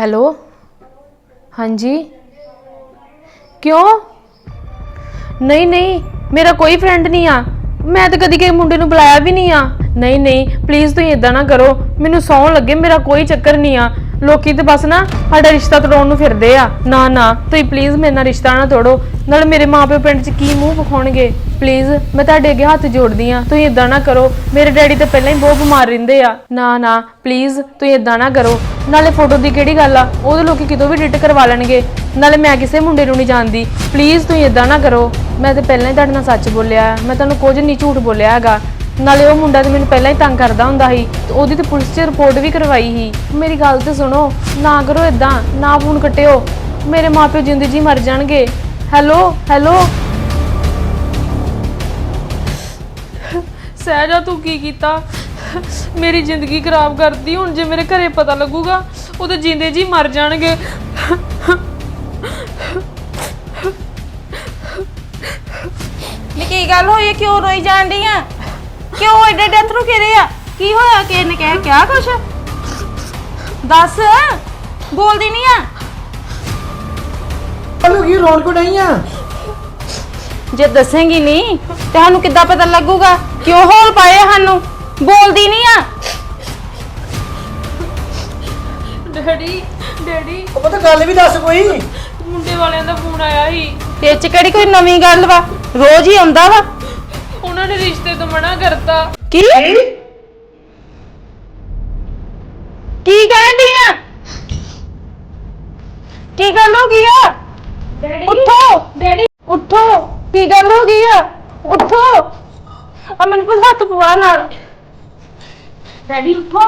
Hello? ਹਾਂਜੀ? ਕਿਉਂ? ਨਹੀਂ ਨਹੀਂ, ਮੇਰਾ ਕੋਈ ਫਰੈਂਡ ਨਹੀਂ ਆ। ਮੈਂ ਤਾਂ ਕਦੀ ਕਿਸੇ ਮੁੰਡੇ ਨੂੰ ਬੁਲਾਇਆ ਵੀ ਨਹੀਂ ਆ। ਨਹੀਂ ਨਹੀਂ ਪਲੀਜ਼ ਤੁਸੀਂ ਇਦਾਂ ਨਾ ਕਰੋ। ਮੈਨੂੰ ਸੌਣ ਲੱਗੇ, ਮੇਰਾ ਕੋਈ ਚੱਕਰ ਨਹੀਂ ਆ। ਲੋਕੀ ਤੇ ਬਸ ਨਾ ਸਾਡਾ ਰਿਸ਼ਤਾ ਤੋੜਨ ਨੂੰ ਫਿਰਦੇ ਆ। ਨਾ ਨਾ, ਤੁਸੀਂ ਪਲੀਜ਼ ਮੇਰੇ ਨਾਲ ਰਿਸ਼ਤਾ ਨਾ ਤੋੜੋ। ਨਾਲ ਮੇਰੇ ਮਾਪੇ ਪਿੰਡ 'ਚ ਕੀ ਮੂੰਹ ਵਿਖਾਉਣਗੇ? ਪਲੀਜ਼ ਮੈਂ ਤੁਹਾਡੇ ਅੱਗੇ ਹੱਥ ਜੋੜਦੀ ਆ ਤੁਸੀਂ ਇਦਾਂ ਨਾ ਕਰੋ। ਮੇਰੇ ਡੈਡੀ ਤਾਂ ਪਹਿਲਾਂ ਹੀ ਬਹੁਤ ਬਿਮਾਰ ਰਹਿੰਦੇ ਆ। ਨਾ ਨਾ ਪਲੀਜ਼ ਤੁਸੀਂ ਇਦਾਂ ਨਾ ਕਰੋ। ਨਾਲੇ ਫੋਟੋ ਦੀ ਕਿਹੜੀ ਗੱਲ ਆ? ਉਹਦੇ ਲੋਕੀ ਕਿਤੋਂ ਵੀ ਐਡਿਟ ਕਰਵਾ ਲੈਣਗੇ। ਨਾਲੇ ਮੈਂ ਕਿਸੇ ਮੁੰਡੇ ਨੂੰ ਨਹੀਂ ਜਾਣਦੀ। ਪਲੀਜ਼ ਤੁਸੀਂ ਇਦਾਂ ਨਾ ਕਰੋ। ਮੈਂ ਤਾਂ ਪਹਿਲਾਂ ਹੀ ਤੁਹਾਡੇ ਨਾਲ ਸੱਚ ਬੋਲਿਆ। ਮੈਂ ਤੁਹਾਨੂੰ ਕੁਝ ਨਹੀਂ ਝੂਠ ਬੋਲਿਆ ਹੈਗਾ। ਨਾਲੇ ਉਹ ਮੁੰਡਾ ਤੇ ਮੈਨੂੰ ਪਹਿਲਾਂ ਹੀ ਤੰਗ ਕਰਦਾ ਹੁੰਦਾ ਸੀ। ਤੇ ਉਹਦੀ ਤੇ ਪੁਲਿਸ 'ਚ ਰਿਪੋਰਟ ਵੀ ਕਰਵਾਈ ਸੀ। ਮੇਰੀ ਗੱਲ ਤੇ ਸੁਣੋ। ਨਾ ਕਰੋ ਇਦਾਂ ਨਾ ਫੋਨ ਕੱਟਿਓ। ਮੇਰੇ ਮਾਪੇ ਜਿੰਦੇ ਜੀ ਮਰ ਜਾਣਗੇ। ਹੈਲੋ ਹੈਲੋ ਸਹਿਜਾ ਤੂੰ ਕੀ ਕੀਤਾ? ਮੇਰੀ ਜ਼ਿੰਦਗੀ ਖਰਾਬ ਕਰਦੀ ਹੁਣ ਜੇ ਮੇਰੇ ਘਰੇ ਪਤਾ ਲੱਗੂਗਾ ਉਹ ਤਾਂ ਜਿੰਦੇ ਜੀ ਮਰ ਜਾਣਗੇ। ਨੀ ਕੀ ਗੱਲ ਹੋਈ ਹੈ? ਕਿਉਂ ਰੋਈ ਜਾਣ ਡਈ ਆ? ਕਿਉਂ ਐਡੇ ਐਡੇ ਅੰਤਰੂ ਘਿਰੇ ਆ? ਕੀ ਹੋਇਆ? ਕਿ ਇਹਨੇ ਕਹਿ? ਕਿਆ ਕੁਛ? ਦੱਸ। ਬੋਲਦੀ ਨਹੀਂ ਆ। ਹਲੋ ਕੀ ਰੌਣ ਕੋ ਨਹੀਂ ਆ? ਜੇ ਦੱਸੇਂਗੀ ਨਹੀਂ ਤੇ ਸਾਨੂੰ ਕਿੱਦਾਂ ਪਤਾ ਲੱਗੂਗਾ? ਕਿਉਂ ਹੋਲ ਪਾਏ ਸਾਨੂੰ? ਬੋਲਦੀ ਨਹੀਂ ਆ। Daddy daddy. ਉਹ ਪਤਾ ਗੱਲ ਵੀ ਦੱਸ ਕੋਈ। ਮੁੰਡੇ ਵਾਲਿਆਂ ਦਾ ਫੋਨ ਆਇਆ ਸੀ। ਇਹ ਚ ਕਿਹੜੀ ਕੋਈ ਨਵੀਂ ਗੱਲ ਵਾ? ਰੋਜ਼ ਹੀ ਆਉਂਦਾ ਵਾ। ਉਹਨਾਂ ਨੇ ਰਿਸ਼ਤੇ ਤੋਂ ਮਨਾ ਕਰਤਾ। ਕੀ? ਕੀ? ਕਹਿੰਦੀ ਆ? ਕੀ ਗੱਲ ਹੋ ਗਈ ਆ? ਉੱਠੋ। ਡੈਡੀ। ਉੱਠੋ। ਕੀ ਗੱਲ ਹੋ ਗਈ ਆ? ਉੱਠੋ। ਆ ਮੈਨੂੰ ਕੋਈ ਹੱਥ ਪਵਾ ਨਾਲ। ਡੈਡੀ ਉੱਠੋ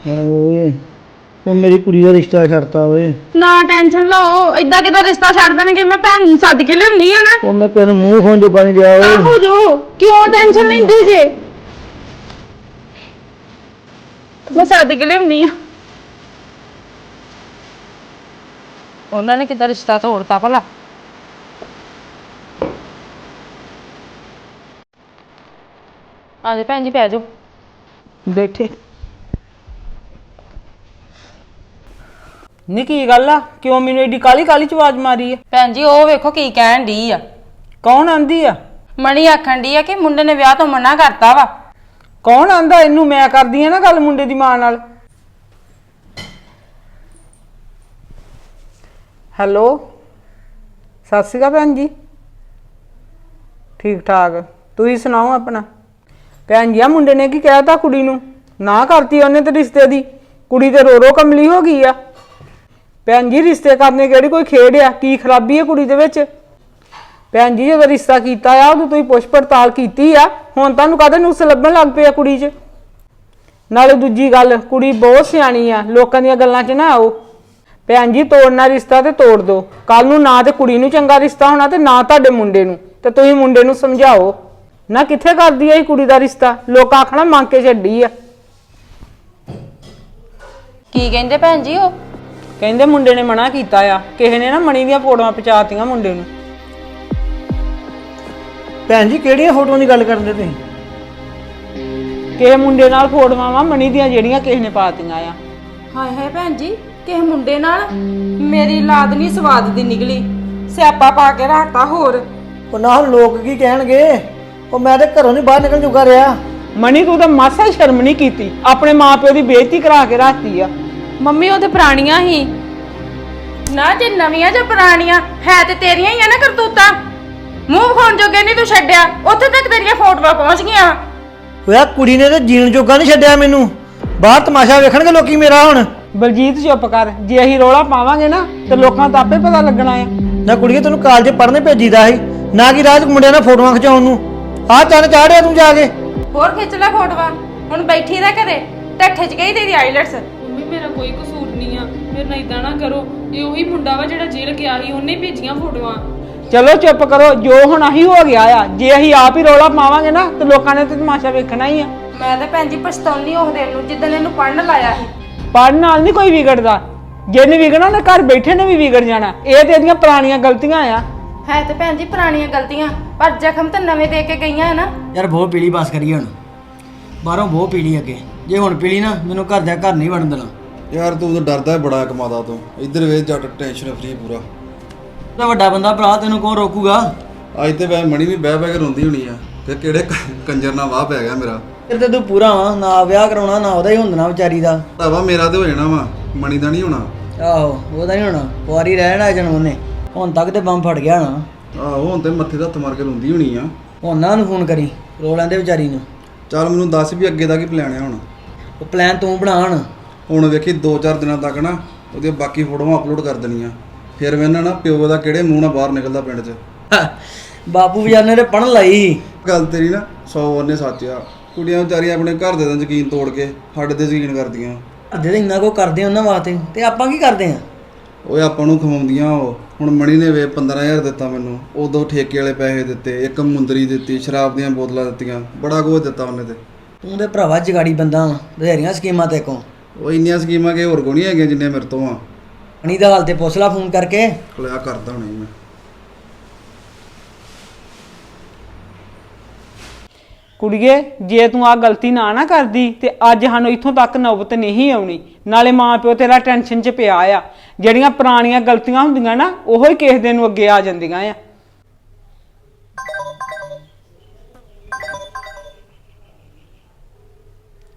ਓਏ ਉਹ ਮੇਰੀ ਕੁੜੀ ਦਾ ਰਿਸ਼ਤਾ ਛੱਡਤਾ ਓਏ। ਨਾ ਟੈਨਸ਼ਨ ਲਓ ਏਦਾਂ ਕਿਦਾਂ ਰਿਸ਼ਤਾ ਛੱਡ ਦੇਣਗੇ? ਮੈਂ ਭੈਣ ਨੂੰ ਸੱਦ ਕੇ ਲਿਆਉਣੀ ਆ ਨਾ। ਉਹ ਮੈਂ ਤੇਰੇ ਮੂੰਹ ਖੋਂ ਜੋ ਬਣ ਗਿਆ ਓਏ। ਆਹੋ ਜੋ ਕਿਉਂ ਟੈਨਸ਼ਨ ਲੈਂਦੇ ਜੇ? ਮੈਂ ਸੱਦ ਕੇ ਲਿਆਉਣੀ ਆ। ਉਹਨਾਂ ਨੇ ਕਿਦਾਂ ਰਿਸ਼ਤਾ ਤੋੜਤਾ ਭਲਾ? ਆਜੇ ਭੈਣ ਜੀ ਪੈ ਜਾਓ। ਬੈਠੇ। ਨੀ ਕੀ ਗੱਲ ਆ? ਕਿਉਂ ਮੈਨੂੰ ਏਡੀ ਕਾਲੀ ਕਾਲੀ ਚ ਆਵਾਜ਼ ਮਾਰੀ ਆ? ਭੈਣ ਜੀ ਉਹ ਵੇਖੋ ਕੀ ਕਹਿਣ ਦੀ ਆ। ਕੌਣ ਆਂਦੀ ਆ? ਮਣੀ ਆਖਣ ਦੀ ਆ ਕਿ ਮੁੰਡੇ ਨੇ ਵਿਆਹ ਤੋਂ ਮਨਾ ਕਰਤਾ ਵਾ। ਕੌਣ ਆਂਦਾ ਇਹਨੂੰ? ਮੈਂ ਕਰਦੀ ਆ ਨਾ ਗੱਲ ਮੁੰਡੇ ਦੀ ਮਾਂ ਨਾਲ। ਹੈਲੋ? ਸਤਿ ਸ਼੍ਰੀ ਅਕਾਲ ਭੈਣ ਜੀ। ਠੀਕ ਠਾਕ। ਤੁਸੀਂ ਸੁਣਾਓ ਆਪਣਾ? ਭੈਣ ਜੀ ਆ ਮੁੰਡੇ ਨੇ ਕੀ ਕਹਿਤਾ ਕੁੜੀ ਨੂੰ? ਨਾ ਕਰਤੀ ਉਹਨੇ ਤੇ ਰਿਸ਼ਤੇ ਦੀ। ਕੁੜੀ ਤੇ ਰੋ ਰੋ ਕਮਲੀ ਹੋ ਗਈ ਆ। ਭੈਣ ਜੀ ਰਿਸ਼ਤੇ ਕਰਨੇ ਕਿਹੜੀ? ਕੋਈ ਖੇਡ ਆ? ਕੀ ਖਰਾਬੀ ਆ ਕੁੜੀ ਦੇ ਵਿੱਚ? ਭੈਣ ਜੀ ਜਦੋਂ ਰਿਸ਼ਤਾ ਕੀਤਾ ਆ ਉਦੋਂ ਤੁਸੀਂ ਪੁੱਛ ਪੜਤਾਲ ਕੀਤੀ ਆ। ਹੁਣ ਤੁਹਾਨੂੰ ਕਾਹਦੇ ਨੁਕਸ ਲੱਭਣ ਲੱਗ ਪਏ ਕੁੜੀ 'ਚ? ਨਾਲੇ ਦੂਜੀ ਗੱਲ, ਕੁੜੀ ਬਹੁਤ ਸਿਆਣੀ ਆ। ਲੋਕਾਂ ਦੀਆਂ ਗੱਲਾਂ 'ਚ ਨਾ ਆਓ। ਭੈਣ ਜੀ ਤੋੜਨਾ ਰਿਸ਼ਤਾ ਤੇ ਤੋੜ ਦੋ। ਕੱਲ ਨੂੰ ਨਾ ਤੇ ਕੁੜੀ ਨੂੰ ਚੰਗਾ ਰਿਸ਼ਤਾ ਹੋਣਾ ਤੇ ਨਾ ਤੁਹਾਡੇ ਮੁੰਡੇ ਨੂੰ। ਤੇ ਤੁਸੀਂ ਮੁੰਡੇ ਨੂੰ ਸਮਝਾਓ। ਨਾ ਕਿੱਥੇ ਕਰਦੀ ਆ ਇਹ ਕੁੜੀ ਦਾ ਰਿਸ਼ਤਾ? ਲੋਕ ਆਖਣਾ, ਮੰਗ ਕੇ ਛੱਡੀ ਆ। ਕੀ ਕਹਿੰਦੇ ਭੈਣ ਜੀ ਉਹ? ਕਹਿੰਦੇ ਮੁੰਡੇ ਨੇ ਮਨਾ ਕੀਤਾ ਆ ਕਿਸੇ ਨੇ ਨਾ ਮਣੀ ਦੀਆਂ ਫੋਟੋਆਂ ਪਚਾਤੀਆਂ ਮੁੰਡੇ ਨੂੰ। ਭੈਣ ਜੀ ਕਿਹੜੀਆਂ ਫੋਟੋਆਂ ਦੀ ਗੱਲ ਕਰਦੇ ਤੁਸੀਂ? ਕਿਸੇ ਮੁੰਡੇ ਨਾਲ ਫੋਟੋਆਂ ਵਾ ਮਣੀ ਦੀਆਂ ਜਿਹੜੀਆਂ ਕਿਸੇ ਨੇ ਪਾਤੀਆਂ ਆ। ਹਾਏ ਹਾਏ ਭੈਣ ਜੀ ਕਿਸੇ ਮੁੰਡੇ ਨਾਲ? ਮੇਰੀ ਲਾਦ ਨਹੀਂ ਸਵਾਦ ਦੀ ਨਿਕਲੀ। ਸਿਆਪਾ ਪਾ ਕੇ ਰੱਖਤਾ ਹੋਰ। ਉਹ ਨਾ ਹੁਣ ਲੋਕ ਕੀ ਕਹਿਣਗੇ? ਉਹ ਮੈਂ ਤੇ ਘਰੋਂ ਨਹੀਂ ਬਾਹਰ ਨਿਕਲ ਜੁਗਾ ਰਿਹਾ। ਮਣੀ ਤੂੰ ਤਾਂ ਮਾਸਾ ਸ਼ਰਮ ਨਹੀਂ ਕੀਤੀ। ਆਪਣੇ ਮਾਪਿਓ ਦੀ ਬੇਇੱਜ਼ਤੀ ਕਰਾ ਕੇ ਰੱਖਤੀ ਆ। ਮੰਮੀ ਉਹ ਤੇ ਪੁਰਾਣੀਆਂ ਹੀ। ਨਾ ਜੇ ਨਵੀਆਂ ਜਾਂ ਪੁਰਾਣੀਆਂ ਹੈ ਤੇ ਤੇਰੀਆਂ ਹੀ ਆ ਨਾ ਕਰਤੂਤਾਂ। ਮੂੰਹ ਖਾਣ ਜੋਗੇ ਨਹੀਂ ਤੂੰ ਛੱਡਿਆ ਉੱਥੇ ਤੱਕ ਤੇਰੀਆਂ ਫੋਟੋਆਂ ਪਹੁੰਚ ਗਈਆਂ। ਓਏ ਆਹ ਕੁੜੀ ਨੇ ਤੇ ਜੀਣ ਜੋਗਾ ਨਹੀਂ ਛੱਡਿਆ ਮੈਨੂੰ। ਬਾਹਰ ਤਮਾਸ਼ਾ ਵੇਖਣਗੇ ਲੋਕੀ ਮੇਰਾ ਹੁਣ। ਬਲਜੀਤ ਚੁੱਪ ਕਰ। ਜੇ ਅਸੀਂ ਰੋਲਾ ਪਾਵਾਂਗੇ ਨਾ ਤੇ ਲੋਕਾਂ ਦਾ ਆਪੇ ਪਤਾ ਲੱਗਣਾ ਆ। ਨਾ ਕੁੜੀਏ ਤੈਨੂੰ ਕਾਲਜ ਪੜ੍ਹਨੇ ਭੇਜੀਦਾ ਸੀ। ਨਾ ਕਿ ਰਾਜ ਮੁੰਡਿਆਂ ਨਾਲ ਫੋਟੋਆਂ ਖਿਚਾਉਣ ਨੂੰ। ਆਹ ਚੰਨ ਚਾੜਿਆ ਤੂੰ ਜਾ ਕੇ। ਹੋਰ ਖਿੱਚ ਲੈ ਫੋਟੋਆਂ। ਹੁਣ ਬੈਠੀ ਰਹਿ ਘਰੇ। ਟੱਠੇ ਚ ਗਈ ਤੇਰੀ ਆਈਲੈਟਸ ਕੋਈ ਕਸੂਰ ਨਹੀਂ ਆ। ਮੇਰੇ ਨਾਲ ਇਦਾਂ ਨਾ ਕਰੋ। ਇਹ ਉਹੀ ਮੁੰਡਾ ਵਾ ਜਿਹੜਾ ਜੇਲ੍ਹ ਗਿਆ ਸੀ ਉਹਨੇ ਭੇਜੀਆਂ ਫੋਟੋਆਂ। ਚਲੋ ਚੁੱਪ ਕਰੋ ਜੋ ਹੁਣ ਹੀ ਹੋ ਗਿਆ ਆ ਜੇ ਅਸੀਂ ਆਪ ਹੀ ਰੌਲਾ ਪਾਵਾਂਗੇ ਨਾ ਤੇ ਲੋਕਾਂ ਨੇ ਤੇ ਤਮਾਸ਼ਾ ਵੇਖਣਾ ਹੀ ਆ। ਮੈਂ ਤਾਂ ਭੈਣ ਜੀ ਪਛਤਾਉਣੀ ਉਸ ਦਿਨ ਨੂੰ ਜਿੱਦਣ ਇਹਨੂੰ ਪੜਨ ਲਾਇਆ ਸੀ। ਪੜ੍ਹਨ ਨਾਲ ਨਹੀਂ ਕੋਈ ਵਿਗੜਦਾ। ਜਿਹਨੇ ਵਿਗੜਨਾ ਉਹਨੇ ਘਰ ਬੈਠੇ ਨੇ ਵੀ ਵਿਗੜ ਜਾਣਾ। ਇਹ ਤੇ ਇਹਦੀਆਂ ਪੁਰਾਣੀਆਂ ਗਲਤੀਆਂ ਆ। ਹੈ ਤੇ ਭੈਣ ਜੀ ਪੁਰਾਣੀਆਂ ਗਲਤੀਆਂ ਪਰ ਜ਼ਖਮ ਤਾਂ ਨਵੇਂ ਦੇ ਕੇ ਗਈਆਂ ਨਾ। ਯਾਰ ਬਹੁਤ ਪੀਲੀ ਬਸ ਕਰੀਏ ਹੁਣ। ਬਾਹਰੋਂ ਬਹੁਤ ਪੀਲੀ ਅੱਗੇ। ਜੇ ਹੁਣ ਪੀਲੀ ਨਾ ਮੈਨੂੰ ਘਰ ਦੇ ਘਰ ਨਹੀਂ ਵੜਨ ਦੇਣਾ। ਯਾਰ ਤੂੰ ਤਾਂ ਡਰਦਾ ਹੈ ਬੜਾ ਕਮਾਦਾ ਤੂੰ। ਇੱਧਰ ਵੇਖ ਜੱਟ ਟੈਨਸ਼ਨ ਫਰੀ ਪੂਰਾ। ਤਾਂ ਵੱਡਾ ਬੰਦਾ ਭਰਾ ਤੈਨੂੰ ਕੌਣ ਰੋਕੂਗਾ? ਅੱਜ ਤੇ ਵੈ ਮਣੀ ਵੀ ਬਹਿ ਬਹਿ ਕੇ ਰੋਂਦੀ ਹੋਣੀ ਆ। ਕਿ ਕਿਹੜੇ ਕ- ਕੰਜਰ ਨਾਲ ਵਾਹ ਪੈ ਗਿਆ ਮੇਰਾ। ਫਿਰ ਤੇ ਤੂੰ ਪੂਰਾ ਵਾ ਨਾ ਵਿਆਹ ਕਰਾਉਣਾ ਨਾ ਉਹਦਾ ਹੀ ਹੁੰਦਣਾ ਵਿਚਾਰੀ ਦਾ। ਭਰਾਵਾ ਮੇਰਾ ਤੇ ਹੋ ਜਾਣਾ ਵਾ। ਮਣੀ ਦਾ ਨਹੀਂ ਹੋਣਾ। ਆਹੋ ਉਹਦਾ ਨਹੀਂ ਹੋਣਾ। ਕੁਆਰੀ ਰਹਿਣਾ ਜਣ ਉਹਨੇ। ਹੁਣ ਤੱਕ ਤੇ ਬੰਮ ਫੜ ਗਿਆ ਨਾ। ਆਹੋ ਹੁਣ ਤੇ ਮੱਥੇ ਦਾ ਹੱਥ ਮਾਰ ਕੇ ਰੋਂਦੀ ਹੋਣੀ ਆ। ਹੁਣ ਨਾ ਉਹਨੂੰ ਫੋਨ ਕਰੀ ਰੋ ਲੈਂਦੇ ਵਿਚਾਰੀ ਨੂੰ। ਚੱਲ ਮੈਨੂੰ ਦੱਸ ਵੀ ਅੱਗੇ ਦਾ ਕੀ ਪਲਾਨ ਆ ਹੁਣ। ਉਹ ਪਲਾਨ ਤੂੰ ਬਣਾਣ ਹੁਣ। ਵੇਖੀ 2-4 ਦਿਨਾਂ ਤੱਕ ਨਾ ਉਹਦੀਆਂ ਬਾਕੀ ਫੋਟੋਆਂ ਅਪਲੋਡ ਕਰ ਦੇਣੀਆਂ। ਫਿਰ ਵੇਖਣਾ ਨਾ ਪਿਓ ਦਾ ਕਿਹੜੇ ਮੂੰਹ ਨਾਲ ਬਾਹਰ ਨਿਕਲਦਾ ਪਿੰਡ 'ਚ। ਬਾਪੂ ਵਿਚਾਰੇ ਨੇ ਪੜਨ ਲਈ। ਗੱਲ ਤੇਰੀ ਨਾ 100 ਉਹਨੇ ਸੱਚ ਆ। ਕੁੜੀਆਂ ਵਿਚਾਰੀਆਂ ਆਪਣੇ ਘਰ ਦੇ ਦਾ ਯਕੀਨ ਤੋੜ ਕੇ ਸਾਡੇ ਤੇ ਯਕੀਨ ਕਰਦੀਆਂ। ਅੱਧੇ ਤਾਂ ਇੰਨਾ ਕੋ ਕਰਦੇ ਉਹਨਾਂ ਵਾਸਤੇ। ਤੇ ਆਪਾਂ ਕੀ ਕਰਦੇ ਆ? ਓਏ ਆਪਾਂ ਨੂੰ ਖਵਾਉਂਦੀਆਂ ਉਹ। ਹੁਣ ਮਣੀ ਨੇ ਵੇ 15000 ਦਿੱਤਾ ਮੈਨੂੰ। ਉਦੋਂ ਠੇਕੇ ਵਾਲੇ ਪੈਸੇ ਦਿੱਤੇ ਇੱਕ ਮੁੰਦਰੀ ਦਿੱਤੀ ਸ਼ਰਾਬ ਦੀਆਂ ਬੋਤਲਾਂ ਦਿੱਤੀਆਂ। ਬੜਾ ਕੁਝ ਦਿੱਤਾ ਉਹਨੇ ਤੇ। ਤੂੰ ਤੇ ਭਰਾਵਾ ਜਗਾੜੀ ਬੰਦਾ ਵਾ ਬਥੇਰੀਆਂ ਸਕੀਮਾਂ ਤੇ ਕੋ। ਉਹ ਇੰਨੀਆਂ ਸਕੀਮਾਂ ਕਿ ਹੋਰ ਕੋ ਨਹੀਂ ਹੈਗੀਆਂ ਜਿੰਨੇ ਮੇਰੇ ਤੋਂ ਆ। ਅਣੀ ਦਾ ਹਾਲ ਤੇ ਪੁੱਛ ਲਾ ਫੋਨ ਕਰਕੇ। ਕਲਿਆ ਕਰਦਾ ਹੁਣੇ ਮੈਂ। ਕੁੜੀਏ ਜੇ ਤੂੰ ਆ ਗਲਤੀ ਨਾ ਨਾ ਕਰਦੀ ਤੇ ਅੱਜ ਸਾਨੂੰ ਇੱਥੋਂ ਤੱਕ ਨੌਬਤ ਨਹੀਂ ਆਉਣੀ। ਨਾਲੇ ਮਾਂ ਪਿਓ ਤੇਰਾ ਟੈਨਸ਼ਨ 'ਚ ਪਿਆ ਆ। ਜਿਹੜੀਆਂ ਪੁਰਾਣੀਆਂ ਗਲਤੀਆਂ ਹੁੰਦੀਆਂ ਨਾ ਉਹੋ ਹੀ ਕਿਸੇ ਦਿਨ ਨੂੰ ਅੱਗੇ ਆ ਜਾਂਦੀਆਂ ਆ।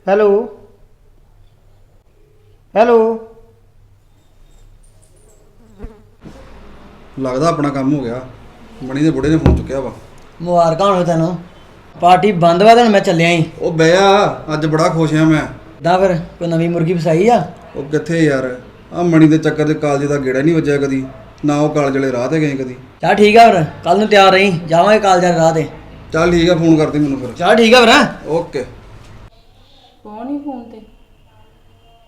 ਹੈਲੋ। ਹੈਲੋ। ਲੱਗਦਾ ਆਪਣਾ ਕੰਮ ਹੋ ਗਿਆ। ਮਣੀ ਦੇ ਬੁੜੇ ਨੇ ਫੋਨ ਚੁੱਕਿਆ ਵਾ। ਮੁਬਾਰਕਾਂ ਹੋਣ ਤੈਨੂੰ। ਪਾਰਟੀ ਬੰਦ ਵਾ ਤੈਨੂੰ ਮੈਂ ਚੱਲਿਆ ਹੀ ਉਹ ਬਿਆ ਅੱਜ ਬੜਾ ਖੁਸ਼ ਆ ਮੈਂ। ਦਾ ਫਿਰ ਕੋਈ ਨਵੀਂ ਮੁਰਗੀ ਫਸਾਈ ਆ? ਉਹ ਕਿੱਥੇ ਯਾਰ? ਆ ਮਣੀ ਦੇ ਚੱਕਰ ਦੇ ਕਾਲਜ ਦਾ ਗੇੜਾ ਨਹੀਂ ਵੱਜਿਆ ਕਦੀ। ਨਾ ਉਹ ਕਾਲਜ ਵਾਲੇ ਰਾਹ ਤੇ ਗਏ ਕਦੀ। ਚਾ ਠੀਕ ਆ ਫਿਰ ਕੱਲ ਨੂੰ ਤਿਆਰ ਰਹੀਂ ਜਾਵਾਂਗੇ ਕਾਲਜਾਂ ਰਾਹ ਤੇ। ਚੱਲ ਠੀਕ ਆ ਫੋਨ ਕਰਦੀ ਮੈਨੂੰ ਫਿਰ। ਚਾ ਠੀਕ ਆ ਫਿਰ ਓਕੇ। ਕੌਣ ਹੀ ਫੋਨ ਤੇ?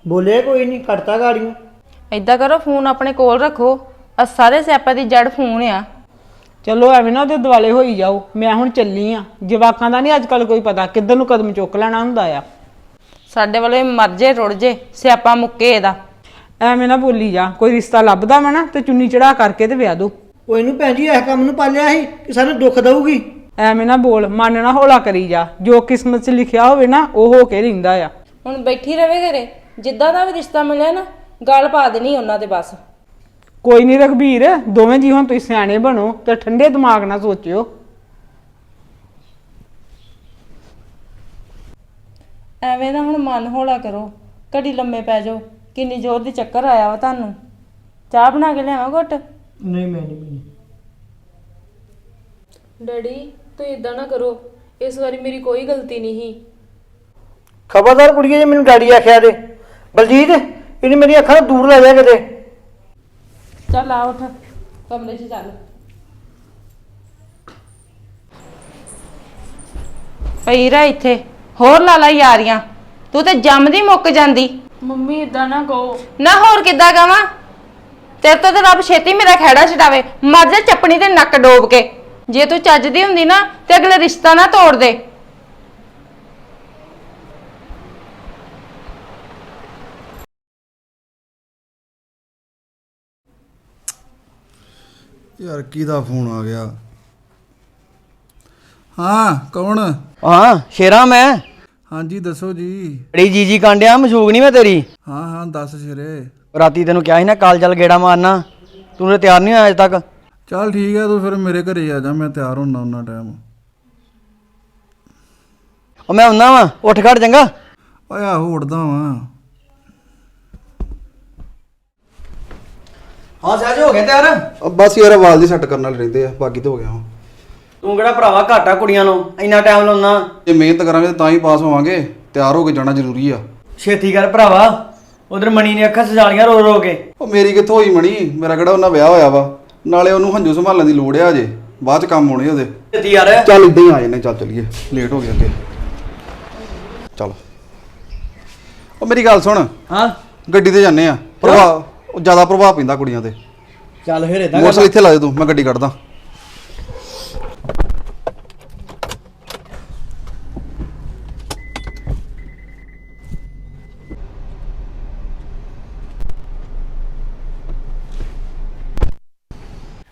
ਬੋਲੇ ਕੋਈ ਨਹੀਂ ਕੱਟਤਾ ਗਾੜੀਆਂ। ਏਦਾਂ ਕਰੋ ਫੋਨ ਆਪਣੇ ਕੋਲ ਰੱਖੋ। ਆ ਸਾਰੇ ਸਿਆਪਾ ਦੀ ਜੜ ਫੋਨ ਆ। ਚਲੋ ਐਵੇਂ ਨਾ ਉਹਦੇ ਦਿਵਾਲੇ ਹੋਈ ਜਾਓ। ਮੈਂ ਹੁਣ ਚੱਲੀ ਆ। ਜਵਾਕਾਂ ਦਾ ਨਹੀਂ ਅੱਜ ਕੱਲ ਕੋਈ ਪਤਾ ਕਿੱਧਰ ਨੂੰ ਕਦਮ ਚੁੱਕ ਲੈਣਾ ਹੁੰਦਾ ਆ। ਸਾਡੇ ਵੱਲੋਂ ਮਰ ਜੇ ਰੁੜ ਜੇ ਸਿਆਪਾ ਮੁੱਕੇ ਇਹਦਾ। ਐਵੇਂ ਨਾ ਬੋਲੀ ਜਾ। ਕੋਈ ਰਿਸ਼ਤਾ ਲੱਭਦਾ ਵਾ ਨਾ ਤੇ ਚੁੰਨੀ ਚੜਾ ਕਰਕੇ ਤੇ ਵਿਆਹ ਦੋ। ਉਹ ਇਹਨੂੰ ਭੈਣ ਜੀ ਇਸ ਕੰਮ ਨੂੰ ਪਾਲਿਆ ਸੀ ਕਿ ਸਾਨੂੰ ਦੁੱਖ ਦਊਗੀ। ਐਵੇਂ ਨਾ ਬੋਲ ਮਨ ਨਾ ਹੌਲਾ ਕਰੀ ਜਾ। ਜੋ ਕਿਸਮਤ 'ਚ ਲਿਖਿਆ ਹੋਵੇ ਨਾ ਉਹ ਹੋ ਕੇ ਰਹਿੰਦਾ ਆ। ਹੁਣ ਬੈਠੀ ਰਵੇ ਘਰੇ। ਜਿੱਦਾਂ ਦਾ ਵੀ ਰਿਸ਼ਤਾ ਮਿਲਿਆ ਨਾ ਗੱਲ ਪਾ ਦੇਣੀ ਉਹਨਾਂ ਤੇ ਬਸ। ਕੋਈ ਨਹੀਂ ਰਘਬੀਰ ਦੋਵੇਂ ਜੀ ਹੁਣ ਤੁਸੀਂ ਸਿਆਣੇ ਬਣੋ ਤੇ ਠੰਡੇ ਦਿਮਾਗ ਨਾਲ ਸੋਚਿਓ। ਐਵੇਂ ਨਾ ਹੁਣ ਮਨ ਹੌਲਾ ਕਰੋ ਘੜੀ ਲੰਮੇ ਪੈ ਜਾਓ ਕਿੰਨੀ ਜ਼ੋਰ ਦੀ ਚੱਕਰ ਆਇਆ ਵਾ ਤੁਹਾਨੂੰ। ਚਾਹ ਬਣਾ ਕੇ ਲਿਆਵਾਂ ਘੁੱਟ? ਨਹੀਂ ਮੈਂ ਨਹੀਂ ਪੀਣੀ। ਡੈਡੀ ਤੁਸੀਂ ਇਦਾਂ ਨਾ ਕਰੋ ਇਸ ਵਾਰੀ ਮੇਰੀ ਕੋਈ ਗਲਤੀ ਨਹੀਂ ਖਬਰਦਾਰ ਕੁੜੀਏ ਜੇ ਮੈਨੂੰ ਡੈਡੀ ਆਖਿਆ ਤੇ। ਬਲਜੀਤ ਇਹਨੇ ਮੇਰੀ ਅੱਖਾਂ ਤੋਂ ਦੂਰ ਲੈ ਜਾ ਕਿਤੇ। ਚੱਲ ਆ ਉੱਠ ਕਮਰੇ 'ਚ ਚੱਲ। ਪਈ ਰਹਿ ਇੱਥੇ ਹੋਰ ਲਾ ਲਾ ਯਾਰੀਆਂ ਤੂੰ ਤੇ ਜੰਮਦੀ ਮੁੱਕ ਜਾਂਦੀ। ਮੰਮੀ ਇਦਾਂ ਨਾ ਕਹੋ। ਨਾ ਹੋਰ ਕਿੱਦਾਂ ਕਵਾਂ? ਤੇਰੇ ਤੋਂ ਤੇ ਰੱਬ ਛੇਤੀ ਮੇਰਾ ਖਹਿੜਾ ਛਡਾਵੇ ਮਰ ਜਾ ਚੱਪਣੀ ਤੇ ਨੱਕ ਡੋਬ ਕੇ। ਜੇ ਤੂੰ ਚੱਜਦੀ ਹੁੰਦੀ ਨਾ ਤੇ ਅਗਲੇ ਰਿਸ਼ਤਾ ਨਾ ਤੋੜ ਦੇ। ਯਾਰ ਕਿਹਦਾ ਫੋਨ ਆ ਗਿਆ? ਹਾਂ ਕੌਣ? ਹਾਂ ਸ਼ੇਰਾ ਮੈਂ। ਹਾਂਜੀ ਦੱਸੋ ਜੀ। ਬੜੀ ਜੀ ਜੀ ਕਾਂਡਿਆ ਮਸ਼ੂਕ ਨਹੀਂ ਮੈਂ ਤੇਰੀ? ਹਾਂ ਹਾਂ ਦੱਸ ਸਿਰੇ। ਰਾਤੀ ਤੈਨੂੰ ਕਿਹਾ ਸੀ ਨਾ ਕਾਲ ਚੱਲ ਗੇੜਾ ਮਾਰਨਾ। ਤੂੰ ਤੇ ਤਿਆਰ ਨਹੀਂ ਹੋਇਆ ਅਜੇ ਤੱਕ? ਚੱਲ ਠੀਕ ਹੈ ਤੂੰ ਫਿਰ ਮੇਰੇ ਘਰੇ ਆ ਜਾ ਮੈਂ ਤਿਆਰ ਹੁੰਨਾ ਉਹਨਾਂ ਟਾਈਮ। ਉਹ ਮੈਂ ਹੁੰਨਾ ਵਾ ਉੱਠ ਖੜ ਚੰਗਾ। ਓਏ ਆਹੋ ਉੜਦਾ ਵਾਂ। ਹਾਂ ਸਹਿਜ ਹੋ ਗਿਆ ਤਿਆਰ? ਅ ਬਸ ਯਾਰ ਵਾਲ ਦੀ ਸੈੱਟ ਕਰਨ ਵਾਲੇ ਰਹਿੰਦੇ ਆ ਬਾਕੀ ਤਾਂ ਹੋ ਗਿਆ ਤੂੰ ਕਿਹੜਾ ਭਰਾਵਾ ਘਾਟਾ ਕੁੜੀਆਂ ਨੂੰ ਇੰਨਾ ਟਾਈਮ ਲਾਉਣਾ? ਜੇ ਮਿਹਨਤ ਕਰਾਂਗੇ ਤਾਂ ਹੀ ਪਾਸ ਹੋਵਾਂਗੇ ਤਿਆਰ ਹੋ ਕੇ ਜਾਣਾ ਜ਼ਰੂਰੀ ਆ। ਛੇਤੀ ਕਰ ਭਰਾਵਾ ਉਧਰ ਮਣੀ ਨੇ ਅੱਖਾਂ ਸਜਾਲੀਆਂ ਰੋ ਰੋ ਕੇ। ਉਹ ਮੇਰੀ ਕਿੱਥੋਂ ਹੋਈ ਮਣੀ? ਮੇਰਾ ਕਿਹੜਾ ਉਹਨਾਂ ਵਿਆਹ ਹੋਇਆ ਵਾ। ਨਾਲੇ ਉਹਨੂੰ ਹੰਝੂ ਸੰਭਾਲਣ ਦੀ ਲੋੜ ਆ ਅਜੇ ਬਾਅਦ ਚ ਕੰਮ ਹੋਣੇ ਉਹਦੇ। ਛੇਤੀ ਯਾਰ। ਚੱਲ ਇਦਾਂ ਹੀ ਆ ਜਾਂਦੇ ਚੱਲ ਚੱਲੀਏ ਲੇਟ ਹੋ ਗਿਆ ਅੱਗੇ। ਚੱਲ। ਉਹ ਮੇਰੀ ਗੱਲ ਸੁਣ ਹਾਂ? ਗੱਡੀ ਤੇ ਜਾਂਦੇ ਆ। ਪ੍ਰਭਾਵ ਉਹ ਜ਼ਿਆਦਾ ਪ੍ਰਭਾਵ ਪੈਂਦਾ ਕੁੜੀਆਂ ਤੇ। ਚੱਲ ਫਿਰ ਇਦਾਂ ਮੋਟਰਸਾਈਕਲ ਇੱਥੇ ਲਾ ਦੇ ਤੂੰ ਮੈਂ ਗੱਡੀ ਕੱਢਦਾ।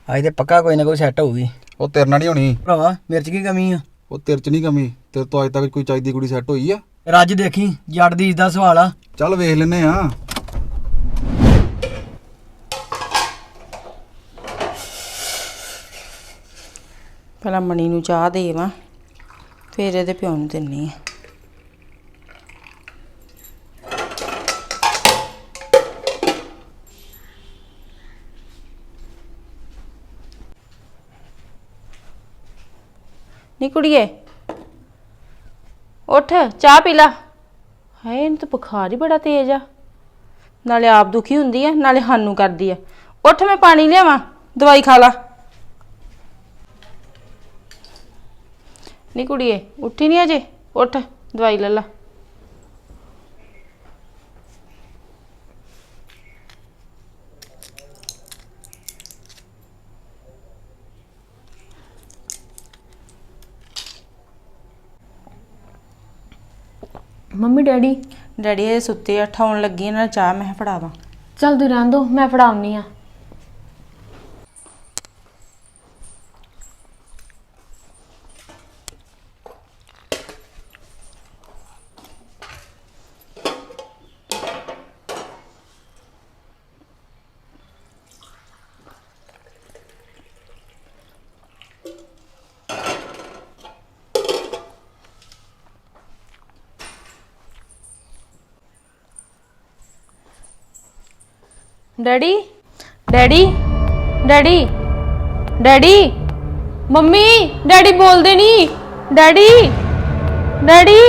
ਅੱਜ ਤੇ ਪੱਕਾ ਕੋਈ ਨਾ ਕੋਈ ਸੈੱਟ ਹੋਊਗੀ। ਉਹ ਤੇਰੇ ਨਾਲ ਨਹੀਂ ਹੋਣੀ। ਭਰਾਵਾ ਮੇਰੇ ਚ ਕੀ ਕਮੀ ਆ? ਉਹ ਤੇਰੇ ਚ ਨਹੀਂ ਕਮੀ। ਤੇਰੇ ਤੋਂ ਅਜੇ ਤੱਕ ਕੋਈ ਚਾਹੀਦੀ ਕੁੜੀ ਸੈੱਟ ਹੋਈ ਆ। ਰੱਜ ਦੇਖੀ ਜੜ ਦੀ ਇਸ ਦਾ ਸਵਾਲ ਆ। ਚੱਲ ਵੇਖ ਲੈਨੇ ਆ ਪਹਿਲਾਂ ਮਣੀ ਨੂੰ ਚਾਹ ਦੇਵਾਂ, ਫਿਰ ਇਹਦੇ ਪਿਓ ਨੂੰ ਦਿੰਨੀ ਆ। ਨੀ ਕੁੜੀਏ, ਉੱਠ, ਚਾਹ ਪੀ ਲਾ। ਹਾਏ, ਇਹਨੂੰ ਤਾਂ ਬੁਖਾਰ ਹੀ ਬੜਾ ਤੇਜ਼ ਆ। ਨਾਲੇ ਆਪ ਦੁਖੀ ਹੁੰਦੀ ਆ, ਨਾਲੇ ਸਾਨੂੰ ਕਰਦੀ ਆ। ਉੱਠ, ਮੈਂ ਪਾਣੀ ਲਿਆਵਾਂ, ਦਵਾਈ ਖਾ ਲਾ। ਨੀ ਕੁੜੀਏ ਉੱਠੀ ਨਹੀਂ ਅਜੇ? ਉੱਠ ਦਵਾਈ ਲੈ ਲਾ। Mummy daddy? ਡੈਡੀ ਇਹ ਸੁੱਤੇ ਆ ਠਾਉਣ ਲੱਗੀ ਇਹਨਾਂ ਨੂੰ ਚਾਹ ਮੈਂ ਕਿਹਾ ਫੜਾ ਦਾਂ। ਚੱਲ ਤੂੰ ਰਹਿਣ ਦੋ ਮੈਂ ਫੜਾਉਣੀ ਆ। Daddy? Daddy? Daddy? Daddy? Mummy daddy ਬੋਲਦੇ ਨਹੀਂ ਡੈਡੀ? ਡੈਡੀ?